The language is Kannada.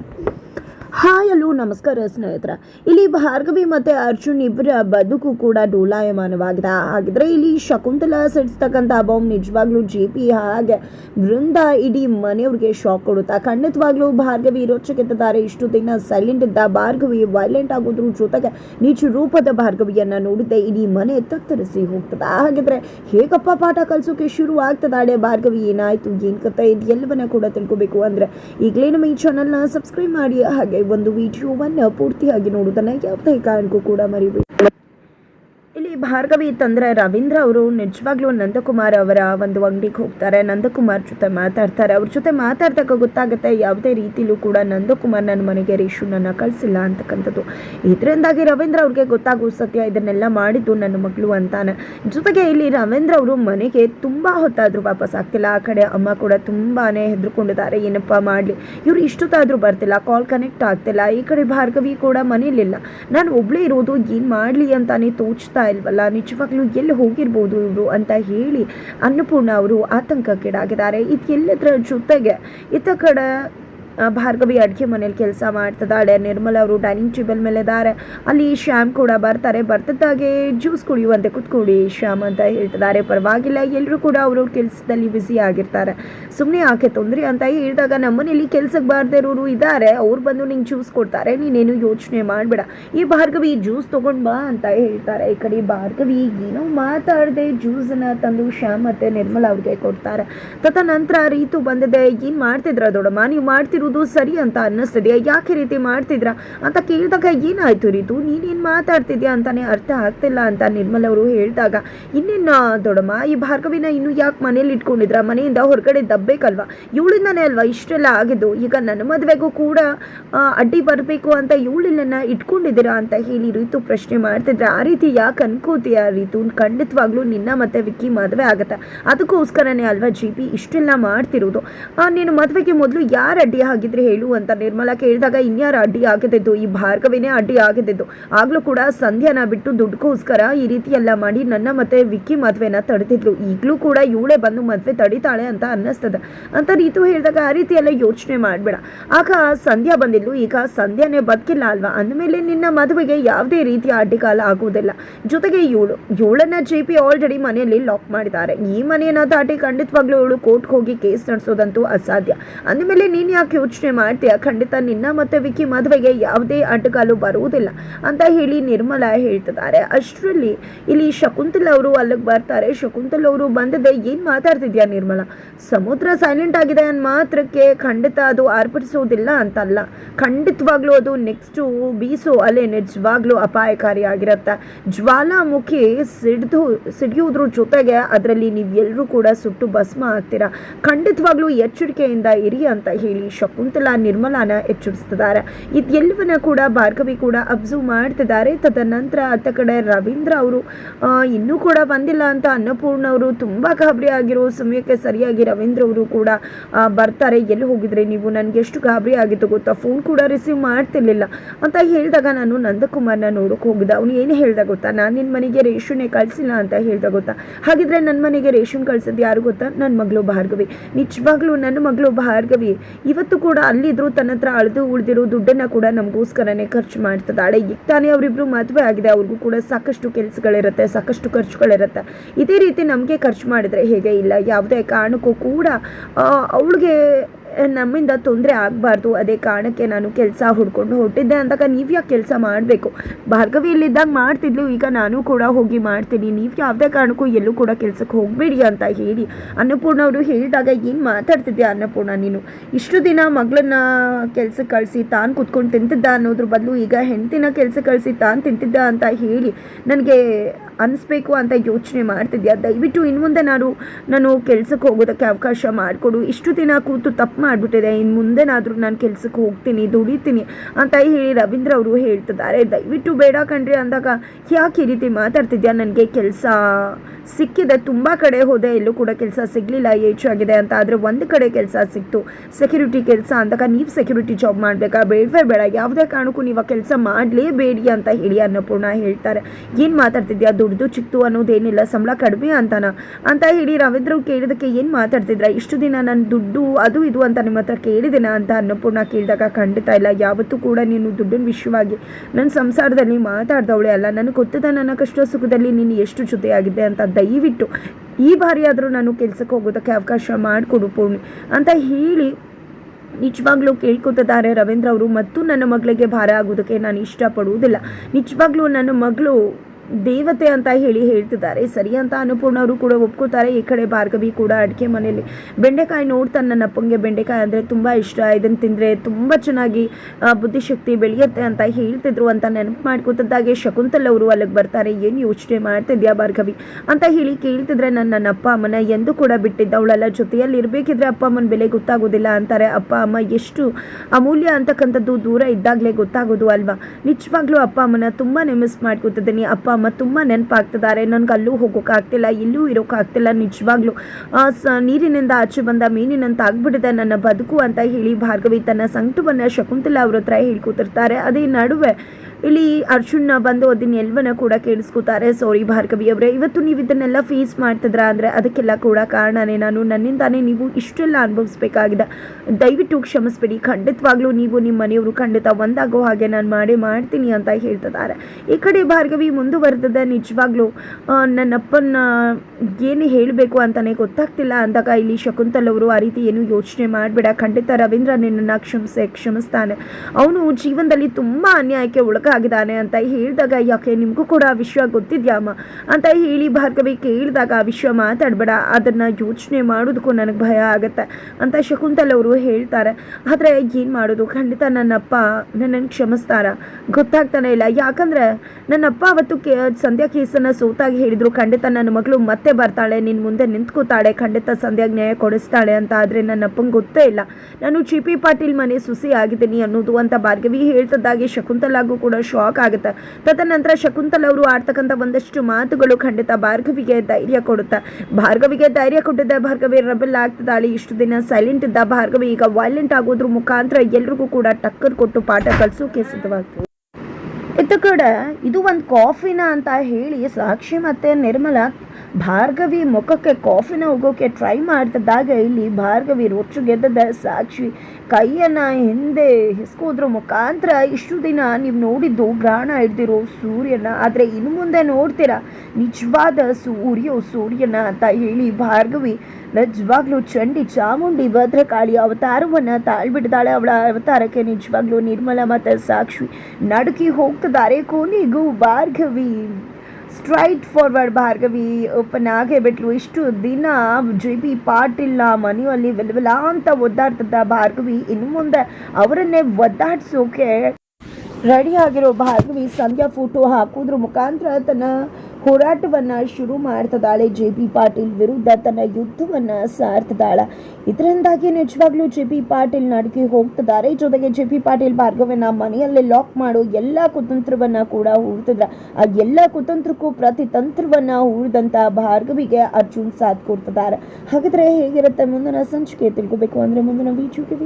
Yeah. ಹಾಯ್ ಹಲೋ ನಮಸ್ಕಾರ ಸ್ನೇಹಿತರ. ಇಲ್ಲಿ ಭಾರ್ಗವಿ ಮತ್ತು ಅರ್ಜುನ್ ಇಬ್ಬರ ಬದುಕು ಕೂಡ ಡೋಲಾಯಮಾನವಾಗಿದೆ. ಹಾಗಿದ್ರೆ ಇಲ್ಲಿ ಶಕುಂತಲಾ ಸಿಡಿಸ್ತಕ್ಕಂಥ ಬಾಂಬ್ ನಿಜವಾಗ್ಲೂ ಜಿ ಪಿ ಹಾಗೆ ವೃಂದ ಇಡೀ ಮನೆಯವ್ರಿಗೆ ಶಾಕ್ ಕೊಡುತ್ತಾ, ಖಂಡಿತವಾಗ್ಲೂ ಭಾರ್ಗವಿ ರೋಚಕೆತ್ತಿದ್ದಾರೆ ಇಷ್ಟು ದಿನ ಸೈಲೆಂಟ್ ಇದ್ದ ಭಾರ್ಗವಿ ವೈಲೆಂಟ್ ಆಗೋದ್ರ ಜೊತೆಗೆ ನಿಜ ರೂಪದ ಭಾರ್ಗವಿಯನ್ನ ನೋಡಿದ್ದೆ ಇಡೀ ಮನೆ ತತ್ತರಿಸಿ ಹೋಗ್ತದೆ. ಹಾಗಿದ್ರೆ ಹೇಗಪ್ಪ ಪಾಠ ಕಲಿಸೋಕೆ ಶುರು ಆಗ್ತದಾಡೆ ಭಾರ್ಗವಿ? ಏನಾಯ್ತು? ಏನ್ ಕಥೆ? ಇದು ಎಲ್ಲವನ್ನ ಕೂಡ ತಿಳ್ಕೊಬೇಕು ಅಂದ್ರೆ ಈಗಲೇ ನಮ್ಮ ಈ ಚಾನಲ್ನ ಸಬ್ಸ್ಕ್ರೈಬ್ ಮಾಡಿ ಹಾಗೆ ಒಂದು ವಿಡಿಯೋವನ್ನು ಪೂರ್ತಿಯಾಗಿ ನೋಡೋದನ್ನ ಯಾವುದೇ ಕಾರಣಕ್ಕೂ ಕೂಡ ಮರಿಬೇಡಿ. ಭಾರ್ಗವಿ ತಂದ್ರೆ ರವೀಂದ್ರ ಅವರು ನಿಜವಾಗ್ಲೂ ನಂದಕುಮಾರ್ ಅವರ ಒಂದು ಅಂಗಡಿಗೆ ಹೋಗ್ತಾರೆ. ನಂದಕುಮಾರ್ ಜೊತೆ ಮಾತಾಡ್ತಾರೆ. ಅವ್ರ ಜೊತೆ ಮಾತಾಡ್ದಾಗ ಗೊತ್ತಾಗುತ್ತೆ ಯಾವುದೇ ರೀತಿಲೂ ಕೂಡ ನಂದಕುಮಾರ್ ನನ್ನ ಮನೆಗೆ ರೇಷುನನ್ನ ಕಳಿಸಿಲ್ಲ ಅಂತಕ್ಕಂಥದ್ದು. ಇದರಿಂದಾಗಿ ರವೀಂದ್ರ ಅವ್ರಿಗೆ ಗೊತ್ತಾಗುವ ಸತ್ಯ ಇದನ್ನೆಲ್ಲ ಮಾಡಿದ್ದು ನನ್ನ ಮಗಳು ಅಂತಾನೆ. ಜೊತೆಗೆ ಇಲ್ಲಿ ರವೀಂದ್ರ ಅವರು ಮನೆಗೆ ತುಂಬ ಹೊತ್ತಾದರೂ ವಾಪಸ್ ಆಗ್ತಿಲ್ಲ. ಆ ಕಡೆ ಅಮ್ಮ ಕೂಡ ತುಂಬಾ ಹೆದರ್ಕೊಂಡಿದ್ದಾರೆ. ಏನಪ್ಪ ಮಾಡಲಿ? ಇವರು ಇಷ್ಟೊತ್ತಾದರೂ ಬರ್ತಿಲ್ಲ. ಕಾಲ್ ಕನೆಕ್ಟ್ ಆಗ್ತಿಲ್ಲ. ಈ ಕಡೆ ಭಾರ್ಗವಿ ಕೂಡ ಮನೇಲಿಲ್ಲ ನಾನು ಒಬ್ಳೇ ಇರೋದು, ಏನು ಮಾಡಲಿ ಅಂತಾನೆ ತೋಚ್ತಾ ಇಲ್ವಲ್ಲ? ನಿಜವಾಗ್ಲೂ ಎಲ್ಲಿ ಹೋಗಿರ್ಬೋದು ಇವರು ಅಂತ ಹೇಳಿ ಅನ್ನಪೂರ್ಣ ಅವರು ಆತಂಕಕ್ಕೀಡಾಗಿದ್ದಾರೆ. ಇದೆಲ್ಲದರ ಜೊತೆಗೆ ಇತ್ತ ಕಡೆ ಭಾರ್ಗವಿ ಅಡುಗೆ ಮನೇಲಿ ಕೆಲಸ ಮಾಡ್ತಿದ್ದಾಳೆ. ನಿರ್ಮಲ ಅವರು ಡೈನಿಂಗ್ ಟೇಬಲ್ ಮೇಲೆ ಇದ್ದಾರೆ. ಅಲ್ಲಿ ಶ್ಯಾಮ್ ಕೂಡ ಬರ್ತಾರೆ. ಬರ್ತಿದ್ದಾಗೆ ಜ್ಯೂಸ್ ಕುಡಿಯುವಂತೆ ಕುತ್ಕೊಳ್ಳಿ ಶ್ಯಾಮ್ ಅಂತ ಹೇಳ್ತಿದ್ದಾರೆ. ಪರವಾಗಿಲ್ಲ ಎಲ್ಲರೂ ಕೂಡ ಅವರು ಕೆಲಸದಲ್ಲಿ ಬ್ಯುಸಿ ಆಗಿರ್ತಾರೆ. ಸುಮ್ಮನೆ ಆಕೆ ತೊಂದರೆ ಅಂತ ಹೇಳಿದಾಗ ನಮ್ಮನೇಲಿ ಕೆಲ್ಸಕ್ಕೆ ಬಾರ್ದೇ ಇರೋರು ಇದ್ದಾರೆ ಅವ್ರು ಬಂದು ನಿಂಗೆ ಜ್ಯೂಸ್ ಕೊಡ್ತಾರೆ. ನೀನೇನು ಯೋಚನೆ ಮಾಡಬೇಡ. ಈ ಭಾರ್ಗವಿ ಜ್ಯೂಸ್ ತೊಗೊಂಡು ಬಾ ಅಂತ ಹೇಳ್ತಾರೆ. ಈ ಕಡೆ ಭಾರ್ಗವಿ ಏನೋ ಮಾತಾಡದೆ ಜ್ಯೂಸನ್ನು ತಂದು ಶ್ಯಾಮ್ ಮತ್ತು ನಿರ್ಮಲ ಅವ್ರಿಗೆ ಕೊಡ್ತಾರೆ. ತದನಂತರ ರೀತು ಬಂದಿದೆ. ಏನು ಮಾಡ್ತಿದ್ರ ದೊಡಮ್ಮ ನೀವು ಮಾಡ್ತಿರೋದು ಸರಿ ಅಂತ ಅನ್ನಿಸ್ತಿದೆಯಾ? ಯಾಕೆ ರೀತಿ ಮಾಡ್ತಿದ್ರ? ಅಂತ ಕೇಳಿದಾಗ ಏನಾಯ್ತು ರೀತು? ನೀನೇನು ಮಾತಾಡ್ತಿದ್ಯಾ ಅಂತಾನೆ ಅರ್ಥ ಆಗ್ತಿಲ್ಲ ಅಂತ ನಿರ್ಮಲ ಅವರು ಹೇಳಿದಾಗ, ಇನ್ನೇನು ದೊಡಮ್ಮ ಈ ಭಾರ್ಗವಿನ ಇನ್ನು ಯಾಕೆ ಮನೇಲಿ ಇಟ್ಕೊಂಡಿದ್ರ? ಮನೆಯಿಂದ ಹೊರಗಡೆ ದಬ್ಬೇಕಲ್ವಾ ಇವಳಿಂದಾನೇ ಅಲ್ವಾ ಇಷ್ಟೆಲ್ಲ ಆಗಿದ್ದು? ಈಗ ನನ್ನ ಮದುವೆಗೂ ಕೂಡ ಅಡ್ಡಿ ಬರಬೇಕು ಅಂತ ಇವಳನ್ನ ಇಟ್ಕೊಂಡಿದ್ದೀರಾ ಅಂತ ಹೇಳಿ ರೀತು ಪ್ರಶ್ನೆ ಮಾಡ್ತಿದ್ರೆ, ಆ ರೀತಿ ಯಾಕೆ ಅನ್ಕೋತೀಯ ರೀತು? ಖಂಡಿತವಾಗ್ಲೂ ನಿನ್ನ ಮತ್ತೆ ವಿಕ್ಕಿ ಮದುವೆ ಆಗುತ್ತೆ. ಅದಕ್ಕೋಸ್ಕರನೇ ಅಲ್ವಾ ಜಿ ಪಿ ಇಷ್ಟೆಲ್ಲ ಮಾಡ್ತಿರೋದು? ನೀನು ಮದುವೆಗೆ ಮೊದಲು ಯಾರು ಅಡ್ಡಿ ಆಗಿದ್ರೆ ಹೇಳು ಅಂತ ನಿರ್ಮಲಾ ಕೇಳಿದಾಗ ಇನ್ಯಾರು ಅಡ್ಡಿ ಆಗದಿದ್ದು ಈ ಭಾರ್ಗವಿನೇ ಅಡ್ಡಿ ಆಗದಿದ್ದು ಆಗ್ಲೂ ಕೂಡ ಸಂಧ್ಯಾನ ಬಿಟ್ಟು ದುಡ್ಡುಗೋಸ್ಕರ ಈ ರೀತಿ ಎಲ್ಲ ಮಾಡಿ ನನ್ನ ಮತ್ತೆ ವಿಕ್ಕಿ ಮದುವೆನ ತಡೆದಿದ್ಲು. ಈಗಲೂ ಕೂಡ ಇವಳೇ ಬಂದು ಮದುವೆ ತಡಿತಾಳೆ ಅಂತ ಅನ್ನಿಸ್ತದೆ. ಅಂತ ರೀತು ಹೇಳಿದಾಗ ಆ ರೀತಿ ಎಲ್ಲ ಯೋಚನೆ ಮಾಡಬೇಡ. ಆಗ ಸಂಧ್ಯಾ ಬಂದಿದ್ಲು. ಈಗ ಸಂಧ್ಯಾನೇ ಬದುಕಿಲ್ಲ ಅಲ್ವಾ? ಅಂದಮೇಲೆ ನಿನ್ನ ಮದುವೆಗೆ ಯಾವುದೇ ರೀತಿಯ ಅಡ್ಡಿಕಾಲ ಆಗುವುದಿಲ್ಲ. ಜೊತೆಗೆ ಇವಳು, ಇವಳನ್ನ ಜೆ ಪಿ ಆಲ್ರೆಡಿ ಮನೆಯಲ್ಲಿ ಲಾಕ್ ಮಾಡಿದ್ದಾರೆ. ಈ ಮನೆಯನ್ನ ದಾಟಿ ಖಂಡಿತವಾಗ್ಲೂ ಇವಳು ಕೋರ್ಟ್ಗೆ ಹೋಗಿ ಕೇಸ್ ನಡೆಸೋದಂತೂ ಅಸಾಧ್ಯ. ಅಂದಮೇಲೆ ನೀನು ಯಾಕೆ ಯೋಚನೆ ಮಾಡ್ತೀಯ? ಖಂಡಿತ ನಿನ್ನ ಮತ್ತೆ ವಿಕ್ಕಿ ಮದುವೆಗೆ ಯಾವುದೇ ಅಡ್ಡಗಾಲು ಬರುವುದಿಲ್ಲ ಅಂತ ಹೇಳಿ ನಿರ್ಮಲಾ ಹೇಳ್ತಿದ್ದಾರೆ. ಅಷ್ಟರಲ್ಲಿ ಇಲ್ಲಿ ಶಕುಂತಲ್ ಅವರು ಅಲ್ಲಿಗೆ ಬರ್ತಾರೆ. ಶಕುಂತಲ್ ಅವರು ಬಂದದೆ ಏನು ಮಾತಾಡ್ತಿದ್ಯಾ ನಿರ್ಮಲಾ? ಸಮುದ್ರ ಸೈಲೆಂಟ್ ಆಗಿದೆ ಅನ್ನೋ ಮಾತ್ರಕ್ಕೆ ಖಂಡಿತ ಅದು ಅರ್ಪಿಸುವುದಿಲ್ಲ ಅಂತಲ್ಲ. ಖಂಡಿತವಾಗ್ಲೂ ಅದು ನೆಕ್ಸ್ಟು ಬೀಸೋ ಅಲೆ ನಿಜವಾಗ್ಲೂ ಅಪಾಯಕಾರಿಯಾಗಿರುತ್ತೆ. ಜ್ವಾಲಾಮುಖಿ ಸಿಡಿದು ಸಿಡಿಯೋದ್ರ ಜೊತೆಗೆ ಅದರಲ್ಲಿ ನೀವು ಎಲ್ಲರೂ ಕೂಡ ಸುಟ್ಟು ಭಸ್ಮ ಆಗ್ತೀರಾ? ಖಂಡಿತವಾಗ್ಲೂ ಎಚ್ಚರಿಕೆಯಿಂದ ಇರಿ ಅಂತ ಹೇಳಿ ಶಕುಂತಲಾ ನಿರ್ಮಲಾನ ಎಚ್ಚರಿಸ್ತಿದ್ದಾರೆ. ಇದೆಲ್ಲವನ್ನ ಕೂಡ ಭಾರ್ಗವಿ ಕೂಡ ಅಬ್ಸರ್ವ್ ಮಾಡ್ತಿದ್ದಾರೆ. ತದನಂತರ ಅತ್ತ ಕಡೆ ರವೀಂದ್ರ ಅವರು ಇನ್ನೂ ಕೂಡ ಬಂದಿಲ್ಲ ಅಂತ ಅನ್ನಪೂರ್ಣ ಅವರು ತುಂಬ ಗಾಬರಿ ಆಗಿರೋ ಸಮಯಕ್ಕೆ ಸರಿಯಾಗಿ ರವೀಂದ್ರ ಅವರು ಕೂಡ ಬರ್ತಾರೆ. ಎಲ್ಲಿ ಹೋಗಿದ್ರೆ ನೀವು? ನನಗೆ ಎಷ್ಟು ಗಾಬರಿ ಆಗಿತ್ತು ಗೊತ್ತಾ? ಫೋನ್ ಕೂಡ ರಿಸೀವ್ ಮಾಡ್ತಿರ್ಲಿಲ್ಲ. ಅಂತ ಹೇಳಿದಾಗ ನಾನು ನಂದಕುಮಾರ್ನ ನೋಡೋಕೆ ಹೋಗಿದ್ದೆ. ಅವನು ಏನು ಹೇಳ್ದ ಗೊತ್ತಾ? ನಾನು ನಿನ್ನ ಮನೆಗೆ ರೇಷನ್ನೇ ಕಳಿಸಿಲ್ಲ ಅಂತ ಹೇಳ್ದ ಗೊತ್ತಾ? ಹಾಗಿದ್ರೆ ನನ್ನ ಮನೆಗೆ ರೇಷನ್ ಕಳ್ಸಿದ್ದು ಯಾರು ಗೊತ್ತಾ? ನನ್ನ ಮಗಳು ಭಾರ್ಗವಿ. ನಿಜವಾಗ್ಲೂ ನನ್ನ ಮಗಳು ಭಾರ್ಗವಿ. ಇವತ್ತು ಕೂಡ ಅಲ್ಲಿದ್ರು ತನ್ನ ಹತ್ರ ಅಳೆದು ಉಳಿದಿರೋ ದುಡ್ಡನ್ನ ಕೂಡ ನಮಗೋಸ್ಕರನೇ ಖರ್ಚು ಮಾಡ್ತದ. ಈಗ ತಾನೇ ಅವರಿಬ್ರು ಮದುವೆ ಆಗಿದೆ. ಅವ್ರಿಗೂ ಕೂಡ ಸಾಕಷ್ಟು ಕೆಲಸಗಳಿರುತ್ತೆ, ಸಾಕಷ್ಟು ಖರ್ಚುಗಳಿರುತ್ತೆ. ಇದೇ ರೀತಿ ನಮಗೆ ಖರ್ಚು ಮಾಡಿದ್ರೆ ಹೇಗೆ ಇಲ್ಲ? ಯಾವುದೇ ಕಾರಣಕ್ಕೂ ಕೂಡ ಅವಳಿಗೆ ನಮ್ಮಿಂದ ತೊಂದರೆ ಆಗಬಾರ್ದು. ಅದೇ ಕಾರಣಕ್ಕೆ ನಾನು ಕೆಲಸ ಹುಡ್ಕೊಂಡು ಹೊರಟಿದ್ದೆ ಅಂದಾಗ ನೀವು ಯಾಕೆ ಕೆಲಸ ಮಾಡಬೇಕು? ಭಾರ್ಗವಿ ಇಲ್ಲಿದ್ದಾಗ ಮಾಡ್ತಿದ್ಲು, ಈಗ ನಾನು ಕೂಡ ಹೋಗಿ ಮಾಡ್ತೀನಿ. ನೀವು ಯಾವುದೇ ಕಾರಣಕ್ಕೂ ಎಲ್ಲೂ ಕೂಡ ಕೆಲಸಕ್ಕೆ ಹೋಗಬೇಡಿ ಅಂತ ಹೇಳಿ ಅನ್ನಪೂರ್ಣ ಅವರು ಹೇಳಿದಾಗ ಏನು ಮಾತಾಡ್ತಿದ್ದೆ ಅನ್ನಪೂರ್ಣ ನೀನು? ಇಷ್ಟು ದಿನ ಮಗಳನ್ನ ಕೆಲಸಕ್ಕೆ ಕಳಿಸಿ ತಾನು ಕುತ್ಕೊಂಡು ತಿಂತಿದ್ದ ಅನ್ನೋದ್ರ ಬದಲು ಈಗ ಹೆಂಡತಿನ ಕೆಲಸ ಕಳಿಸಿ ತಾನು ತಿಂತಿದ್ದ ಅಂತ ಹೇಳಿ ನನಗೆ ಅನಿಸ್ಬೇಕು ಅಂತ ಯೋಚನೆ ಮಾಡ್ತಿದ್ಯಾ? ದಯವಿಟ್ಟು ಇನ್ನು ಮುಂದೆ ನಾನು ನಾನು ಕೆಲಸಕ್ಕೆ ಹೋಗೋದಕ್ಕೆ ಅವಕಾಶ ಮಾಡಿಕೊಡು. ಇಷ್ಟು ದಿನ ಕೂತು ತಪ್ಪು ಮಾಡಿಬಿಟ್ಟಿದೆ. ಇನ್ನು ಮುಂದೆನಾದರೂ ನಾನು ಕೆಲಸಕ್ಕೆ ಹೋಗ್ತೀನಿ, ದುಡಿತೀನಿ ಅಂತ ಹೇಳಿ ರವೀಂದ್ರ ಅವರು ಹೇಳ್ತಿದ್ದಾರೆ. ದಯವಿಟ್ಟು ಬೇಡ ಕಣ್ರಿ ಅಂದಾಗ ಯಾಕೆ ಈ ರೀತಿ ಮಾತಾಡ್ತಿದ್ಯಾ? ನನಗೆ ಕೆಲಸ ಸಿಕ್ಕಿದೆ. ತುಂಬ ಕಡೆ ಹೋದೆ. ಎಲ್ಲೂ ಕೂಡ ಕೆಲಸ ಸಿಗಲಿಲ್ಲ. ಆಗಿದೆ ಅಂತ. ಆದರೆ ಒಂದು ಕಡೆ ಕೆಲಸ ಸಿಕ್ತು. ಸೆಕ್ಯೂರಿಟಿ ಕೆಲಸ ಅಂದಾಗ ನೀವು ಸೆಕ್ಯೂರಿಟಿ ಜಾಬ್ ಮಾಡಬೇಕಾ? ಬೇಡವೇ ಬೇಡ ಯಾವುದೇ ಕಾರಣಕ್ಕೂ ನೀವು ಕೆಲಸ ಮಾಡಲೇಬೇಡಿ ಅಂತ ಹೇಳಿ ಅನ್ನಪೂರ್ಣ ಹೇಳ್ತಾರೆ. ಏನು ಮಾತಾಡ್ತಿದ್ಯಾ? ದುಡ್ಡು ದೊಡ್ಡದು ಚಿಕ್ತು ಅನ್ನೋದೇನಿಲ್ಲ, ಸಂಬಳ ಕಡಿಮೆ ಅಂತಾನ? ಅಂತ ಹೇಳಿ ರವೀಂದ್ರ ಕೇಳಿದಕ್ಕೆ ಏನು ಮಾತಾಡ್ತಿದ್ರ? ಇಷ್ಟು ದಿನ ನನ್ನ ದುಡ್ಡು ಅದು ಇದು ಅಂತ ನಿಮ್ಮ ಹತ್ರ ಕೇಳಿದಿನ ಅಂತ ಅನ್ನಪೂರ್ಣ ಕೇಳಿದಾಗ, ಖಂಡಿತ ಇಲ್ಲ, ಯಾವತ್ತೂ ಕೂಡ ನೀನು ದುಡ್ಡಿನ ವಿಷಯವಾಗಿ ನನ್ನ ಸಂಸಾರದಲ್ಲಿ ಮಾತಾಡ್ದವಳೆ ಅಲ್ಲ. ನನಗೆ ಗೊತ್ತದ ನನ್ನ ಕಷ್ಟ ಸುಖದಲ್ಲಿ ನೀನು ಎಷ್ಟು ಜೊತೆಯಾಗಿದ್ದೆ ಅಂತ ದಯವಿಟ್ಟು ಈ ಬಾರಿ ನಾನು ಕೆಲಸಕ್ಕೆ ಹೋಗೋದಕ್ಕೆ ಅವಕಾಶ ಮಾಡಿಕೊಡು ಪೂರ್ಣಿ ಅಂತ ಹೇಳಿ ನಿಜವಾಗ್ಲೂ ಕೇಳ್ಕೊತಿದ್ದಾರೆ ರವೀಂದ್ರ ಅವರು. ಮತ್ತು ನನ್ನ ಮಗಳಿಗೆ ಭಾರ ಆಗೋದಕ್ಕೆ ನಾನು ಇಷ್ಟಪಡುವುದಿಲ್ಲ. ನಿಜವಾಗ್ಲೂ ನನ್ನ ಮಗಳು ದೇವತೆ ಅಂತ ಹೇಳಿ ಹೇಳ್ತಿದ್ದಾರೆ. ಸರಿ ಅಂತ ಅನ್ನಪೂರ್ಣವರು ಕೂಡ ಒಪ್ಕೋತಾರೆ. ಈ ಕಡೆ ಭಾರ್ಗವಿ ಕೂಡ ಅಡಿಕೆ ಮನೆಯಲ್ಲಿ ಬೆಂಡೆಕಾಯಿ ನೋಡ್ತಾನೆ ನನ್ನ ಅಪ್ಪಂಗೆ. ಬೆಂಡೆಕಾಯಿ ಅಂದರೆ ತುಂಬ ಇಷ್ಟ. ಇದನ್ನು ತಿಂದರೆ ತುಂಬ ಚೆನ್ನಾಗಿ ಬುದ್ಧಿಶಕ್ತಿ ಬೆಳೆಯುತ್ತೆ ಅಂತ ಹೇಳ್ತಿದ್ರು ಅಂತ ನೆನಪು ಮಾಡ್ಕೊತಿದ್ದಾಗೆ ಶಕುಂತಲ್ ಅವರು ಅಲ್ಲಿಗೆ ಬರ್ತಾರೆ. ಏನು ಯೋಚನೆ ಮಾಡ್ತಿದ್ಯಾ ಭಾರ್ಗವಿ? ಅಂತ ಹೇಳಿ ಕೇಳ್ತಿದ್ರೆ ನನ್ನ ಅಪ್ಪ ಅಮ್ಮನ ಎಂದು ಕೂಡ ಬಿಟ್ಟಿದ್ದ ಅವಳೆಲ್ಲ ಜೊತೆಯಲ್ಲಿ ಇರಬೇಕಿದ್ರೆ ಅಪ್ಪ ಅಮ್ಮನ ಬೆಲೆ ಗೊತ್ತಾಗೋದಿಲ್ಲ ಅಂತಾರೆ. ಅಪ್ಪ ಅಮ್ಮ ಎಷ್ಟು ಅಮೂಲ್ಯ ಅಂತಕ್ಕಂಥದ್ದು ದೂರ ಇದ್ದಾಗಲೇ ಗೊತ್ತಾಗೋದು ಅಲ್ವಾ? ನಿಜವಾಗ್ಲೂ ಅಪ್ಪ ಅಮ್ಮನ ತುಂಬಾ ಮಿಸ್ ಮಾಡ್ಕೊತಿದ್ದೀನಿ. ಅಪ್ಪ ಅಮ್ಮ ತುಂಬ ನೆನಪಾಗ್ತಿದ್ದಾರೆ. ನನಗೆ ಅಲ್ಲೂ ಹೋಗೋಕ್ಕಾಗ್ತಿಲ್ಲ ಇಲ್ಲೂ ಇರೋಕ್ಕಾಗ್ತಿಲ್ಲ ನಿಜವಾಗ್ಲೂ. ನೀರಿನಿಂದ ಆಚೆ ಬಂದ ಮೀನಿನಂತ ಆಗ್ಬಿಟ್ಟಿದೆ ನನ್ನ ಬದುಕು ಅಂತ ಹೇಳಿ ಭಾರ್ಗವಿ ತನ್ನ ಸಂಕಟವನ್ನು ಶಕುಂತಲಾ ಅವ್ರ ಹತ್ರ ಹೇಳ್ಕೊತಿರ್ತಾರೆ. ಅದೇ ನಡುವೆ ಇಲ್ಲಿ ಅರ್ಜುನ ಬಂದು ಅದನ್ನ ಎಲ್ಲವನ್ನ ಕೂಡ ಕೇಳಿಸ್ಕೊತಾರೆ. ಸಾರಿ ಭಾರ್ಗವಿ ಅವರೇ. ಇವತ್ತು ನೀವು ಇದನ್ನೆಲ್ಲ ಫೇಸ್ ಮಾಡ್ತಿದ್ರಾ ಅಂದರೆ ಅದಕ್ಕೆಲ್ಲ ಕೂಡ ಕಾರಣನೇ. ನಾನು ನನ್ನಿಂದಾನೇ ನೀವು ಇಷ್ಟೆಲ್ಲ ಅನುಭವಿಸ್ಬೇಕಾಗಿದೆ. ದಯವಿಟ್ಟು ಕ್ಷಮಿಸ್ಬೇಡಿ. ಖಂಡಿತವಾಗ್ಲೂ ನೀವು ನಿಮ್ಮ ಮನೆಯವರು ಖಂಡಿತ ಒಂದಾಗೋ ಹಾಗೆ ನಾನು ಮಾಡೇ ಮಾಡ್ತೀನಿ ಅಂತ ಹೇಳ್ತಿದ್ದಾರೆ. ಈ ಕಡೆ ಭಾರ್ಗವಿ ಮುಂದುವರೆದ ನಿಜವಾಗ್ಲೂ ನನ್ನಪ್ಪನ ಏನು ಹೇಳಬೇಕು ಅಂತಲೇ ಗೊತ್ತಾಗ್ತಿಲ್ಲ. ಅಂದಾಗ ಇಲ್ಲಿ ಶಕುಂತಲ್ ಅವರು ಆ ರೀತಿ ಏನು ಯೋಚನೆ ಮಾಡಬೇಡ. ಖಂಡಿತ ರವೀಂದ್ರ ನಿನ್ನನ್ನು ಕ್ಷಮಿಸೆ, ಕ್ಷಮಿಸ್ತಾನೆ. ಅವನು ಜೀವನದಲ್ಲಿ ತುಂಬ ಅನ್ಯಾಯಕ್ಕೆ ಒಳಗಾಗಿದ್ದಾನೆ ಅಂತ ಹೇಳಿದಾಗ, ಯಾಕೆ ನಿಮಗೂ ಕೂಡ ಆ ವಿಷಯ ಗೊತ್ತಿದ್ಯಾ ಅಮ್ಮ? ಅಂತ ಹೇಳಿ ಭಾರ್ಗವಿ ಕೇಳಿದಾಗ ಆ ವಿಷಯ ಮಾತಾಡಬೇಡ, ಅದನ್ನು ಯೋಚನೆ ಮಾಡೋದಕ್ಕೂ ನನಗೆ ಭಯ ಆಗುತ್ತೆ ಅಂತ ಶಕುಂತಲ್ ಅವರು ಹೇಳ್ತಾರೆ. ಆದರೆ ಏನು ಮಾಡೋದು? ಖಂಡಿತ ನನ್ನಪ್ಪ ನನ್ನನ್ನು ಕ್ಷಮಿಸ್ತಾರ. ಗೊತ್ತಾಗ್ತಾನೆ ಇಲ್ಲ. ಯಾಕಂದರೆ ನನ್ನಪ್ಪ ಅವತ್ತು ಕೇ, ಸಂಧ್ಯಾ ಕೇಸನ್ನು ಸೋತಾಗಿ ಹೇಳಿದರು. ಖಂಡಿತ ನನ್ನ ಮಗಳು ಮತ್ತೆ ಬರ್ತಾಳೆ ನಿನ್ನ ಮುಂದೆ ನಿಂತ್ಕೋತಾಳೆ, ಖಂಡಿತ ಸಂಧ್ಯಾಗೆ ನ್ಯಾಯ ಕೊಡಿಸ್ತಾಳೆ ಅಂತ ಆದರೆ ನನ್ನ ಅಪ್ಪಂಗೆ ಗೊತ್ತೇ ಇಲ್ಲ. ನಾನು ಚಿ ಪಿ ಪಾಟೀಲ್ ಮನೆ ಸುಸಿ ಆಗಿದ್ದೀನಿ ಅನ್ನೋದು ಅಂತ ಭಾರ್ಗವಿ ಹೇಳ್ತಿದ್ದಾಗೆ ಶಕುಂತಲಾಗೂ ಕೂಡ ಶಾಕ್ ಆಗುತ್ತೆ. ತದನಂತರ ಶಕುಂತಲ ಅವರು ಆಡ್ತಕ್ಕಂಥ ಒಂದಷ್ಟು ಮಾತುಗಳು ಖಂಡಿತ ಭಾರ್ಗವಿಗೆ ಧೈರ್ಯ ಕೊಡುತ್ತೆ, ಭಾರ್ಗವಿಗೆ ಧೈರ್ಯ ಕೊಟ್ಟಿದ್ದ ಭಾರ್ಗವಿ ರಬಲ್ ಆಗ್ತದಾಳಿ ಇಷ್ಟು ದಿನ ಸೈಲೆಂಟ್ ಇದ್ದ ಭಾರ್ಗವಿ ಈಗ ವೈಲೆಂಟ್ ಆಗೋದ್ರ ಮುಖಾಂತರ ಎಲ್ರಿಗೂ ಕೂಡ ಟಕ್ಕರ್ ಕೊಟ್ಟು ಪಾಠ ಕಲಿಸೋಕೆ ಸಿದ್ಧವಾಗ್ತದೆ. ಇತ್ತ ಕಡೆ, ಇದು ಒಂದು ಕಾಫಿನ ಅಂತ ಹೇಳಿ ಸಾಕ್ಷಿ ಮತ್ತೆ ನಿರ್ಮಲ ಭಾರ್ಗವಿ ಮುಖಕ್ಕೆ ಕಾಫಿನ ಹೋಗೋಕ್ಕೆ ಟ್ರೈ ಮಾಡ್ತಿದ್ದಾಗ ಇಲ್ಲಿ ಭಾರ್ಗವಿ ರೊಚ್ಚು ಗೆದ್ದದ ಸಾಕ್ಷಿ ಕೈಯನ್ನು ಹಿಂದೆ ಹಿಸ್ಕೋದ್ರ ಮುಖಾಂತರ ಇಷ್ಟು ದಿನ ನೀವು ನೋಡಿದ್ದು ಗ್ರಹಣ ಹಿಡ್ದಿರೋ ಸೂರ್ಯನ, ಆದರೆ ಇನ್ನು ಮುಂದೆ ನೋಡ್ತೀರಾ? ನಿಜವಾದ ಸೂರ್ಯ ಸೂರ್ಯನ ಅಂತ ಹೇಳಿ ಭಾರ್ಗವಿ ನಿಜವಾಗ್ಲೂ ಚಂಡಿ ಚಾಮುಂಡಿ ಭದ್ರಕಾಳಿ ಅವತಾರವನ್ನು ತಾಳ್ಬಿಟ್ಟಿದ್ದಾಳೆ ಅವಳ ಅವತಾರಕ್ಕೆ ನಿಜವಾಗ್ಲೂ ನಿರ್ಮಲ ಮತ್ತು ಸಾಕ್ಷಿ ನಡುಕಿ ಹೋಗ್ತಿದ್ದಾರೆ. ಕೋನಿಗೂ Bhargavi straight forward Bhargavi open ಬಿಟ್ಲು ಇಷ್ಟು ದಿನ ಜೆ ಪಿ ಪಾಟಿಲ್ಲ, ಮನೆಯಲ್ಲಿ ವಿಲವಿಲ ಅಂತ ಒದ್ದಾಡ್ತದ ಭಾರ್ಗವಿ ಇನ್ನು ಮುಂದೆ ಅವರನ್ನೇ ಒದ್ದಾಡ್ಸೋಕೆ ರೆಡಿ ಆಗಿರೋ ಭಾರ್ಗವಿ ಸಂಧ್ಯಾ ಫೋಟೋ ಹಾಕೋದ್ರ ಮುಖಾಂತರ ತನ್ನ ಹೋರಾಟವನ್ನು ಶುರು ಮಾಡ್ತದಾಳೆ ಜೆ ಪಿ ಪಾಟೀಲ್ ವಿರುದ್ಧ ತನ್ನ ಯುದ್ಧವನ್ನು ಸಾರ್ತದಾಳ ಇದರಿಂದಾಗಿ ನಿಜವಾಗ್ಲೂ ಜೆ ಪಿ ಪಾಟೀಲ್ ನಡುಗೆ ಹೋಗ್ತಿದ್ದಾರೆ ಜೊತೆಗೆ ಜೆ ಪಿ ಪಾಟೀಲ್ ಭಾರ್ಗವನ್ನ ಮನೆಯಲ್ಲೇ ಲಾಕ್ ಮಾಡೋ ಎಲ್ಲ ಕುತಂತ್ರವನ್ನ ಕೂಡ ಹೂಡ್ತಿದ್ರ ಆ ಎಲ್ಲ ಕುತಂತ್ರಕ್ಕೂ ಪ್ರತಿ ತಂತ್ರವನ್ನ ಹೂಡಿದಂತ ಭಾರ್ಗವಿಗೆ ಅರ್ಜುನ್ ಸಾಥ್ ಕೊಡ್ತಿದ್ದಾರೆ ಹಾಗಿದ್ರೆ ಹೇಗಿರುತ್ತೆ ಮುಂದಿನ ಸಂಚಿಕೆ ತಿಳ್ಕೋಬೇಕು ಅಂದ್ರೆ ಮುಂದಿನ ವಿಡಿಯೋಗೆ